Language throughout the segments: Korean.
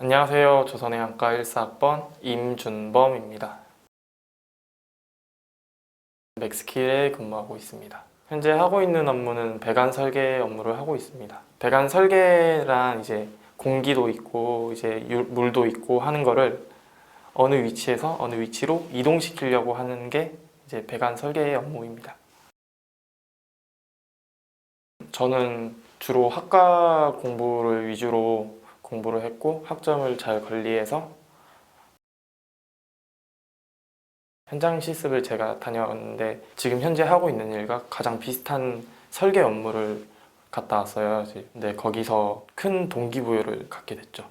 안녕하세요. 조선의 한과 1사학번 임준범입니다. 맥스킬에 근무하고 있습니다. 현재 하고 있는 업무는 배관 설계 업무를 하고 있습니다. 배관 설계란 이제 공기도 있고 이제 유- 물도 있고 하는 거를 어느 위치에서 어느 위치로 이동시키려고 하는 게 이제 배관 설계의 업무입니다. 저는 주로 학과 공부를 위주로 공부를 했고 학점을 잘 관리해서 현장 실습을 제가 다녀왔는데 지금 현재 하고 있는 일과 가장 비슷한 설계 업무를 갔다 왔어요. 근데 거기서 큰 동기부여를 갖게 됐죠.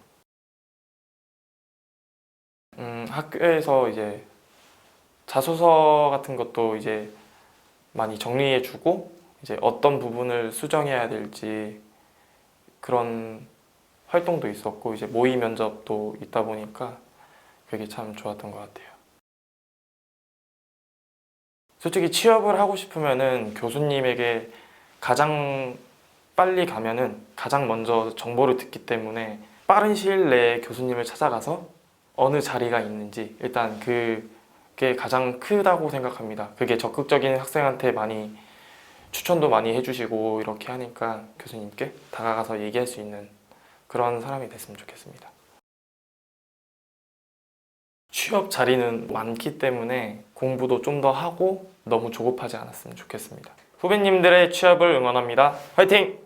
음, 학교에서 이제 자소서 같은 것도 이제 많이 정리해주고 이제 어떤 부분을 수정해야 될지 그런 활동도 있었고 이제 모의 면접도 있다 보니까 그게 참 좋았던 것 같아요. 솔직히 취업을 하고 싶으면은 교수님에게 가장 빨리 가면은 가장 먼저 정보를 듣기 때문에 빠른 시일 내에 교수님을 찾아가서 어느 자리가 있는지 일단 그게 가장 크다고 생각합니다. 그게 적극적인 학생한테 많이 추천도 많이 해주시고 이렇게 하니까 교수님께 다가가서 얘기할 수 있는 그런 사람이 됐으면 좋겠습니다. 취업 자리는 많기 때문에 공부도 좀 더 하고 너무 조급하지 않았으면 좋겠습니다. 후배님들의 취업을 응원합니다. 화이팅!